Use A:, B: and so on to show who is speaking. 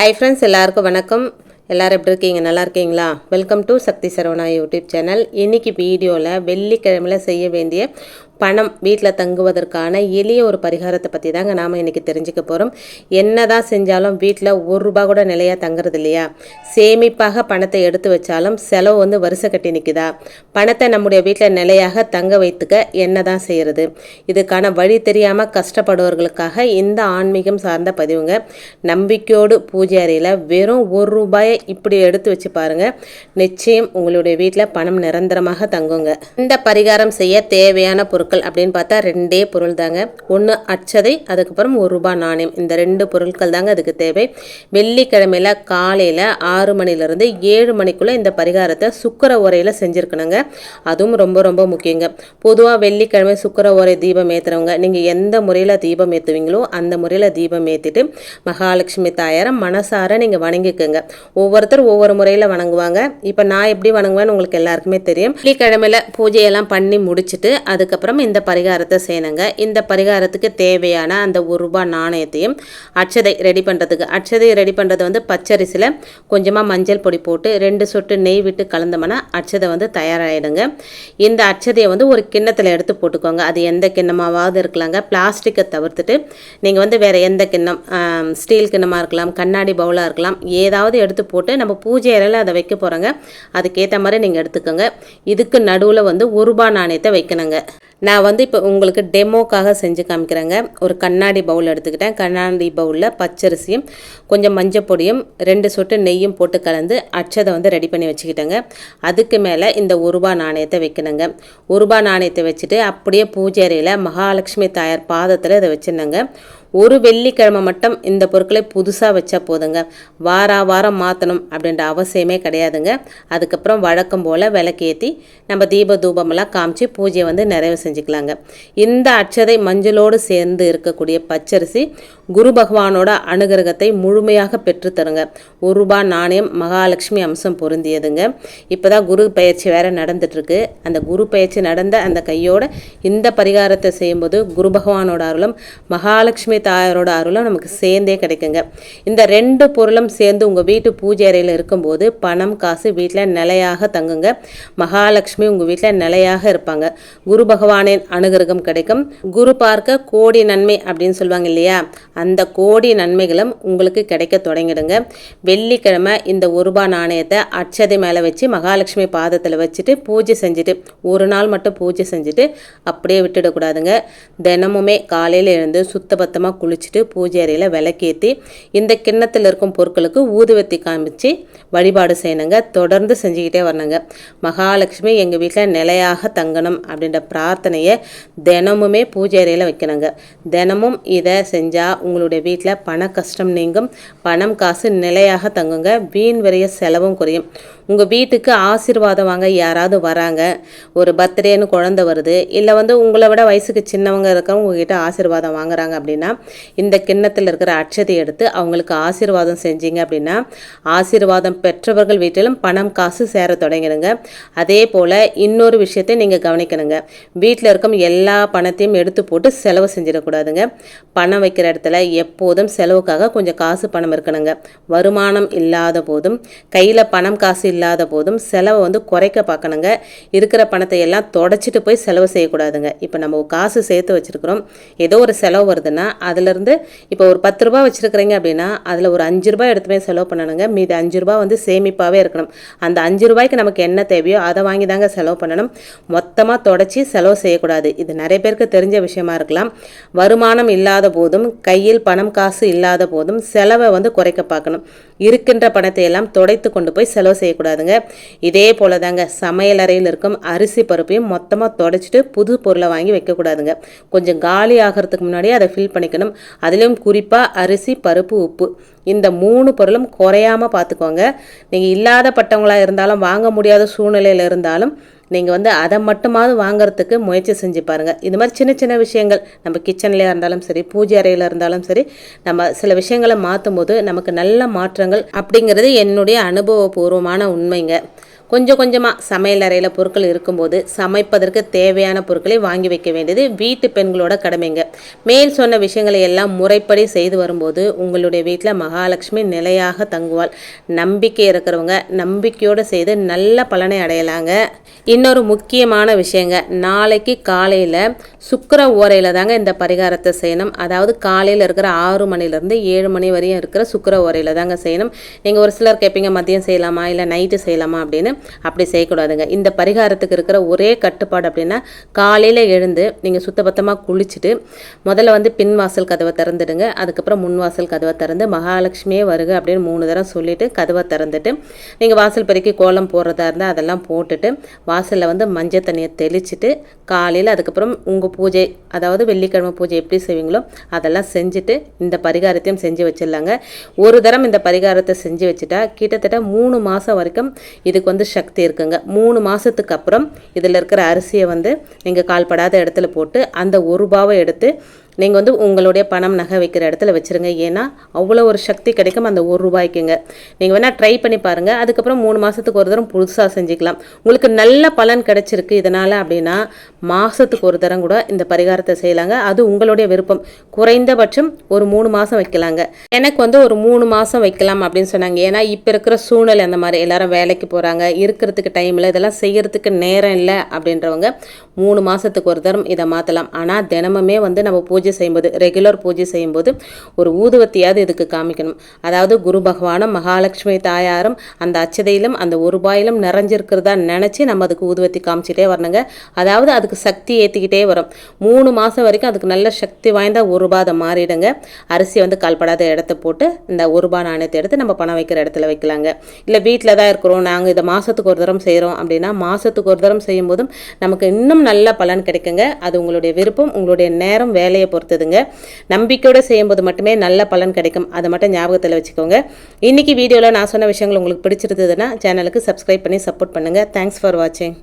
A: hi friends எல்லாருக்கும் வணக்கம் எல்லோரும் எப்படி இருக்கீங்க நல்லா இருக்கீங்களா welcome to Sakthi Saravana YouTube channel இன்றைக்கி வீடியோவில் வெள்ளிக்கிழமையில் செய்ய வேண்டிய பணம் வீட்டில் தங்குவதற்கான எளிய ஒரு பரிகாரத்தை பற்றி தாங்க நாம் இன்றைக்கி தெரிஞ்சுக்க போகிறோம் என்ன தான் செஞ்சாலும் வீட்டில் ஒரு ரூபா கூட நிலையாக தங்குறது இல்லையா சேமிப்பாக பணத்தை எடுத்து வச்சாலும் செலவு வந்து வருஷ கட்டி நிற்குதா பணத்தை நம்முடைய வீட்டில் நிலையாக தங்க வைத்துக்க என்ன தான் செய்கிறது இதுக்கான வழி தெரியாமல் கஷ்டப்படுவர்களுக்காக இந்த ஆன்மீகம் சார்ந்த பதிவுங்க நம்பிக்கையோடு பூஜை அறையில் வெறும் ஒரு ரூபாயை இப்படி எடுத்து வச்சு பாருங்கள் நிச்சயம் உங்களுடைய வீட்டில் பணம் நிரந்தரமாக தங்குங்க இந்த பரிகாரம் செய்ய தேவையான பொருட்கள் பொருட்கள் அப்படின்னு பார்த்தா ரெண்டே பொருள் தாங்க ஒன்று அச்சதை அதுக்கப்புறம் ஒரு ரூபா நாணயம் இந்த ரெண்டு பொருட்கள் தாங்க அதுக்கு தேவை வெள்ளிக்கிழமையில் காலையில் ஆறு மணிலேருந்து ஏழு மணிக்குள்ளே இந்த பரிகாரத்தை சுக்கர உரையில் செஞ்சுருக்கணுங்க அதுவும் ரொம்ப ரொம்ப முக்கியங்க பொதுவாக வெள்ளிக்கிழமை சுக்கர உரை தீபம் ஏற்றுறவங்க நீங்கள் எந்த முறையில் தீபம் ஏற்றுவீங்களோ அந்த முறையில் தீபம் ஏற்றிட்டு மகாலட்சுமி தாயாரை மனசார நீங்கள் வணங்கிக்கோங்க ஒவ்வொருத்தர் ஒவ்வொரு முறையில் வணங்குவாங்க இப்போ நான் எப்படி வணங்குவேன்னு உங்களுக்கு எல்லாருக்குமே தெரியும் வெள்ளிக்கிழமையில் பூஜையெல்லாம் பண்ணி முடிச்சுட்டு அதுக்கப்புறம் மட்டும் இந்த பரிகாரத்தை செய்யணுங்க இந்த பரிகாரத்துக்கு தேவையான அந்த ஒரு ரூபா நாணயத்தையும் அச்சதை ரெடி பண்ணுறதுக்கு அச்சதை ரெடி பண்ணுறது வந்து பச்சரிசியில் கொஞ்சமாக மஞ்சள் பொடி போட்டு ரெண்டு சொட்டு நெய் விட்டு கலந்தோம்னா அச்சதை வந்து தயாராகிடுங்க இந்த அச்சதையை வந்து ஒரு கிண்ணத்தில் எடுத்து போட்டுக்கோங்க அது எந்த கிண்ணமாவது இருக்கலாங்க பிளாஸ்டிக்கை தவிர்த்துட்டு நீங்கள் வந்து வேறு எந்த கிண்ணம் ஸ்டீல் கிண்ணமாக இருக்கலாம் கண்ணாடி பவுலாக இருக்கலாம் ஏதாவது எடுத்து போட்டு நம்ம பூஜை அறையில் அதை வைக்க போகிறோங்க அதுக்கேற்ற மாதிரி நீங்கள் எடுத்துக்கோங்க இதுக்கு நடுவில் வந்து ஒரு ரூபா நாணயத்தை வைக்கணுங்க நான் வந்து இப்போ உங்களுக்கு டெமோக்காக செஞ்சு காமிக்கிறேங்க ஒரு கண்ணாடி பவுல் எடுத்துக்கிட்டேன் கண்ணாடி பவுலில் பச்சரிசியும் கொஞ்சம் மஞ்சள் பொடியும் ரெண்டு சொட்டு நெய்யும் போட்டு கலந்து அச்சதை வந்து ரெடி பண்ணி வச்சுக்கிட்டேங்க அதுக்கு மேலே இந்த ஒருபா நாணயத்தை வைக்கணுங்க ஒருபா நாணயத்தை வச்சுட்டு அப்படியே பூஜை அறையில் மகாலட்சுமி தாயார் பாதத்தில் இதை வச்சுருந்தேங்க ஒரு வெள்ளிக்கிழமை மட்டும் இந்த பொருட்களை புதுசாக வச்சா போதுங்க வாரா வாரம் மாற்றணும் அப்படின்ற அவசியமே கிடையாதுங்க அதுக்கப்புறம் வழக்கம் போல் விளக்கேற்றி நம்ம தீப தூபமெல்லாம் காமிச்சு பூஜையை வந்து நிறைவு செஞ்சுக்கலாங்க இந்த அச்சதை மஞ்சளோடு சேர்ந்து இருக்கக்கூடிய பச்சரிசி குரு பகவானோட அனுகிரகத்தை முழுமையாக பெற்றுத்தருங்க ஒரு ரூபா நாணயம் மகாலட்சுமி அம்சம் பொருந்தியதுங்க இப்போ தான் குரு பயிற்சி வேறு நடந்துட்டுருக்கு அந்த குரு பயிற்சி நடந்த அந்த கையோட இந்த பரிகாரத்தை செய்யும்போது குரு பகவானோட அருளும் மகாலட்சுமி லட்சுமி தாயாரோட அருளும் நமக்கு சேர்ந்தே கிடைக்குங்க இந்த ரெண்டு பொருளும் சேர்ந்து உங்கள் வீட்டு பூஜை அறையில் இருக்கும்போது பணம் காசு வீட்டில் நிலையாக தங்குங்க மகாலட்சுமி உங்கள் வீட்டில் நிலையாக இருப்பாங்க குரு பகவானின் அனுகிரகம் கிடைக்கும் குரு பார்க்க கோடி நன்மை அப்படின்னு சொல்லுவாங்க இல்லையா அந்த கோடி நன்மைகளும் உங்களுக்கு கிடைக்க தொடங்கிடுங்க வெள்ளிக்கிழமை இந்த ஒருபா நாணயத்தை அச்சதை மேலே வச்சு மகாலட்சுமி பாதத்தில் வச்சுட்டு பூஜை செஞ்சுட்டு ஒரு நாள் மட்டும் பூஜை செஞ்சுட்டு அப்படியே விட்டுடக்கூடாதுங்க தினமுமே காலையில் எழுந்து சுத்தபத்தமாக சுத்தமாக குளிச்சுட்டு பூஜை அறையில் விளக்கேற்றி இந்த கிண்ணத்தில் இருக்கும் பொருட்களுக்கு ஊதுவத்தி காமிச்சு வழிபாடு செய்யணுங்க தொடர்ந்து செஞ்சுக்கிட்டே வரணுங்க மகாலட்சுமி எங்கள் வீட்டில் நிலையாக தங்கணும் அப்படின்ற பிரார்த்தனையை தினமுமே பூஜை அறையில் வைக்கணுங்க தினமும் இதை செஞ்சால் உங்களுடைய வீட்டில் பண கஷ்டம் நீங்கும் பணம் காசு நிலையாக தங்குங்க வீண் விரைய செலவும் குறையும் உங்கள் வீட்டுக்கு ஆசீர்வாதம் வாங்க யாராவது வராங்க ஒரு பர்த்டேன்னு குழந்தை வருது இல்லை வந்து உங்களை விட வயசுக்கு சின்னவங்க இருக்கிறவங்க உங்ககிட்ட ஆசீர்வாதம் வாங்குறாங்க அப்படின்னா இந்த கிண்ணத்தில் இருக்கிற அச்சதை எடுத்து அவங்களுக்கு ஆசீர்வாதம் செஞ்சீங்க அப்படின்னா ஆசீர்வாதம் பெற்றவர்கள் வீட்டிலும் பணம் காசு சேர தொடங்கிடுங்க அதே போல் இன்னொரு விஷயத்தை நீங்கள் கவனிக்கணுங்க வீட்டில் இருக்கும் எல்லா பணத்தையும் எடுத்து போட்டு செலவு செஞ்சிடக்கூடாதுங்க பணம் வைக்கிற இடத்துல எப்போதும் செலவுக்காக கொஞ்சம் காசு பணம் இருக்கணுங்க வருமானம் இல்லாத போதும் கையில் பணம் காசு இல்லாத போதும் செலவை வந்து குறைக்க பார்க்கணுங்க இருக்கிற பணத்தை எல்லாம் தொடச்சிட்டு போய் செலவு செய்யக்கூடாதுங்க இப்போ நம்ம காசு சேர்த்து வச்சுருக்குறோம் ஏதோ ஒரு செலவு வருதுன்னா அதிலிருந்து இப்போ ஒரு பத்து ரூபா வச்சுருக்கிறீங்க அப்படின்னா அதில் ஒரு அஞ்சு ரூபாய் எடுத்துமே செலவு பண்ணணுங்க மீது அஞ்சு ரூபா வந்து சேமிப்பாகவே இருக்கணும் அந்த அஞ்சு ரூபாய்க்கு நமக்கு என்ன தேவையோ அதை வாங்கி தாங்க செலவு பண்ணணும் மொத்தமாக தொடச்சி செலவு செய்யக்கூடாது இது நிறைய பேருக்கு தெரிஞ்ச விஷயமா இருக்கலாம் வருமானம் இல்லாத போதும் கையில் பணம் காசு இல்லாத போதும் செலவை வந்து குறைக்க பார்க்கணும் இருக்கின்ற பணத்தை எல்லாம் துடைத்து கொண்டு போய் செலவு செய்யக்கூடாதுங்க இதே போல தாங்க சமையலறையில் இருக்கும் அரிசி பருப்பையும் மொத்தமாக தொடச்சிட்டு புது பொருளை வாங்கி வைக்கக்கூடாதுங்க கொஞ்சம் காலி ஆகிறதுக்கு முன்னாடியே அதை ஃபில் பண்ணிக்கணும் சேர்த்துக்கணும் அதுலேயும் குறிப்பாக அரிசி பருப்பு உப்பு இந்த மூணு பொருளும் குறையாமல் பார்த்துக்கோங்க நீங்கள் இல்லாத பட்டவங்களாக இருந்தாலும் வாங்க முடியாத சூழ்நிலையில் இருந்தாலும் நீங்கள் வந்து அதை மட்டுமாவது வாங்குறதுக்கு முயற்சி செஞ்சு பாருங்கள் இது மாதிரி சின்ன சின்ன விஷயங்கள் நம்ம கிச்சன்லேயே இருந்தாலும் சரி பூஜை அறையில் இருந்தாலும் சரி நம்ம சில விஷயங்களை மாற்றும் போது நமக்கு நல்ல மாற்றங்கள் அப்படிங்கிறது என்னுடைய அனுபவபூர்வமான உண்மைங்க கொஞ்சம் கொஞ்சமாக சமையல் அறையில் பொருட்கள் இருக்கும்போது சமைப்பதற்கு தேவையான பொருட்களை வாங்கி வைக்க வேண்டியது வீட்டு பெண்களோட கடமைங்க மேல் சொன்ன விஷயங்களை எல்லாம் முறைப்படி செய்து வரும்போது உங்களுடைய வீட்டில் மகாலட்சுமி நிலையாக தங்குவாள் நம்பிக்கை இருக்கிறவங்க நம்பிக்கையோடு செய்து நல்ல பலனை அடையலாங்க இன்னொரு முக்கியமான விஷயங்க நாளைக்கு காலையில் சுக்கர ஓரையில் தாங்க இந்த பரிகாரத்தை செய்யணும் அதாவது காலையில் இருக்கிற ஆறு மணிலேருந்து ஏழு மணி வரையும் இருக்கிற சுக்கர ஓரையில் தாங்க செய்யணும் நீங்கள் ஒரு சிலர் கேட்பீங்க மதியம் செய்யலாமா இல்லை நைட்டு செய்யலாமா அப்படின்னு அப்படி செய்யக்கூடாதுங்க இந்த பரிகாரத்துக்கு இருக்கிற ஒரே கட்டுப்பாடு அப்படின்னா காலையில் எழுந்து நீங்கள் சுத்தபத்தமாக குளிச்சுட்டு முதல்ல வந்து பின் வாசல் கதவை திறந்துடுங்க அதுக்கப்புறம் முன் வாசல் கதவை திறந்து மகாலட்சுமியே வருக அப்படின்னு மூணு தரம் சொல்லிவிட்டு கதவை திறந்துட்டு நீங்கள் வாசல் பெருக்கி கோலம் போடுறதா இருந்தால் அதெல்லாம் போட்டுட்டு வாசலில் வந்து மஞ்சள் தண்ணியை தெளிச்சுட்டு காலையில் அதுக்கப்புறம் உங்கள் பூஜை அதாவது வெள்ளிக்கிழமை பூஜை எப்படி செய்வீங்களோ அதெல்லாம் செஞ்சுட்டு இந்த பரிகாரத்தையும் செஞ்சு வச்சிடலாங்க ஒரு தரம் இந்த பரிகாரத்தை செஞ்சு வச்சுட்டா கிட்டத்தட்ட மூணு மாதம் வரைக்கும் இதுக்கு வந்து சக்தி இருக்குங்க மூணு மாதத்துக்கு அப்புறம் இதில் இருக்கிற அரிசியை வந்து நீங்கள் கால்படாத இடத்துல போட்டு அந்த ஒரு பாவை எடுத்து நீங்கள் வந்து உங்களுடைய பணம் நகை வைக்கிற இடத்துல வச்சுருங்க ஏன்னா அவ்வளோ ஒரு சக்தி கிடைக்கும் அந்த ஒரு ரூபாய்க்குங்க நீங்கள் வேணால் ட்ரை பண்ணி பாருங்கள் அதுக்கப்புறம் மூணு மாதத்துக்கு ஒரு தரம் புதுசாக செஞ்சுக்கலாம் உங்களுக்கு நல்ல பலன் கிடச்சிருக்கு இதனால் அப்படின்னா மாதத்துக்கு ஒரு தரம் கூட இந்த பரிகாரத்தை செய்யலாங்க அது உங்களுடைய விருப்பம் குறைந்தபட்சம் ஒரு மூணு மாதம் வைக்கலாங்க எனக்கு வந்து ஒரு மூணு மாதம் வைக்கலாம் அப்படின்னு சொன்னாங்க ஏன்னா இப்போ இருக்கிற சூழ்நிலை அந்த மாதிரி எல்லாரும் வேலைக்கு போகிறாங்க இருக்கிறதுக்கு டைமில் இதெல்லாம் செய்கிறதுக்கு நேரம் இல்லை அப்படின்றவங்க மூணு மாதத்துக்கு ஒரு தரம் இதை மாற்றலாம் ஆனால் தினமுமே வந்து நம்ம பூஜை செய்யும்போது ரெகுலர் பூஜை செய்யும்போது ஒரு ஊதுவத்தியாவது இதுக்கு காமிக்கணும் அதாவது குரு பகவானும் மகாலட்சுமி தாயாரும் அந்த அச்சதையிலும் அந்த ஒரு ரூபாயிலும் நிறைஞ்சிருக்கிறதா நினச்சி நம்ம அதுக்கு ஊதுவத்தி காமிச்சிட்டே வரணுங்க அதாவது அதுக்கு சக்தி ஏற்றிக்கிட்டே வரும் மூணு மாதம் வரைக்கும் அதுக்கு நல்ல சக்தி வாய்ந்த ஒரு ரூபாய் அதை மாறிடுங்க அரிசி வந்து கால்படாத இடத்த போட்டு இந்த ஒரு ரூபாய் நாணயத்தை எடுத்து நம்ம பணம் வைக்கிற இடத்துல வைக்கலாங்க இல்லை வீட்டில் தான் இருக்கிறோம் நாங்கள் இதை மாதத்துக்கு ஒரு தரம் செய்கிறோம் அப்படின்னா மாதத்துக்கு ஒரு தரம் செய்யும்போதும் நமக்கு இன்னும் நல்ல பலன் கிடைக்குங்க அது உங்களுடைய விருப்பம் உங்களுடைய நேரம் வேலையை பொறுத்ததுங்க நம்பிக்கையோடு செய்யும்போது மட்டுமே நல்ல பலன் கிடைக்கும் அதை மட்டும் ஞாபகத்தில் வச்சுக்கோங்க இன்றைக்கி வீடியோவில் நான் சொன்ன விஷயங்கள் உங்களுக்கு பிடிச்சிருந்ததுன்னா சேனலுக்கு சப்ஸ்கிரைப் பண்ணி சப்போர்ட் பண்ணுங்கள் தேங்க்ஸ் ஃபார் வாட்சிங்